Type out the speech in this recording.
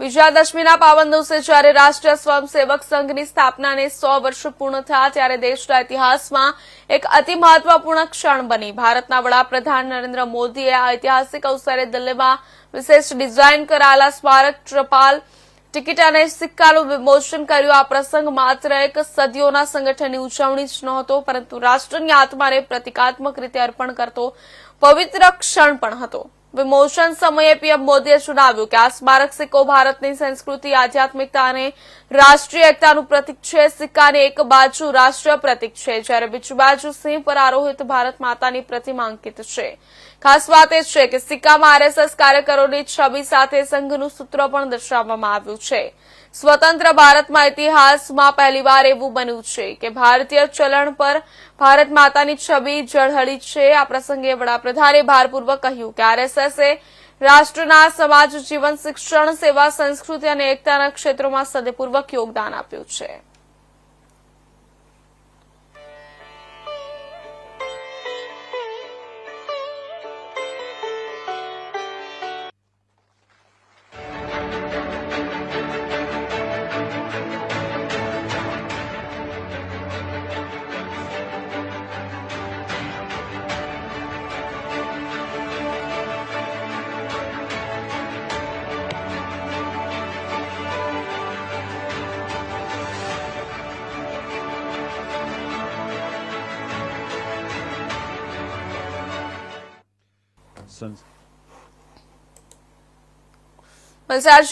વિજયાદશમીના પાવન દિવસે જ્યારે રાષ્ટ્રીય સ્વયંસેવક સંઘની સ્થાપનાને સો વર્ષ પૂર્ણ થયા ત્યારે દેશના ઇતિહાસમાં એક અતિ મહત્વપૂર્ણ ક્ષણ બની. ભારતના વડાપ્રધાન નરેન્દ્ર મોદીએ આ ઐતિહાસિક અવસરે દિલ્હીમાં વિશેષ ડિઝાઇન કરાયેલા સ્મારક ટપાલ ટિકિટ અને સિક્કાનું વિમોચન કર્યું. આ પ્રસંગ માત્ર એક સદીઓના સંગઠનની ઉજવણી જ નહોતો, પરંતુ રાષ્ટ્રની આત્માને પ્રતિકાત્મક રીતે અર્પણ કરતો પવિત્ર ક્ષણ પણ હતો. વિમોચન સમયે પીએમ મોદીએ જણાવ્યું કે આ સ્મારક સિક્કો ભારતની સંસ્કૃતિ, આધ્યાત્મિકતા અને રાષ્ટ્રીય એકતાનું પ્રતીક છે. સિક્કાની એક બાજુ રાષ્ટ્રીય પ્રતીક છે, જ્યારે બીજી બાજુ સિંહ પર આરોહિત ભારત માતાની પ્રતિમા અંકિત છે. ખાસ વાત એ છે કે સિક્કામાં આરએસએસ કાર્યકરોની છબી સાથે સંઘનું સૂત્ર પણ દર્શાવવામાં આવ્યું છે. સ્વતંત્ર ભારતમાં ઇતિહાસમાં પહેલીવાર એવું બન્યું છે કે ભારતીય ચલણ પર ભારત માતાની છબી ઝળહળી છે. આ પ્રસંગે વડાપ્રધાને ભારપૂર્વક કહ્યું કે આરએસએસએ રાષ્ટ્રના સમાજ, જીવન, શિક્ષણ, સેવા, સંસ્કૃતિ અને એકતાના ક્ષેત્રોમાં સદેપૂર્વક યોગદાન આપ્યું છે. instance. Well, sir,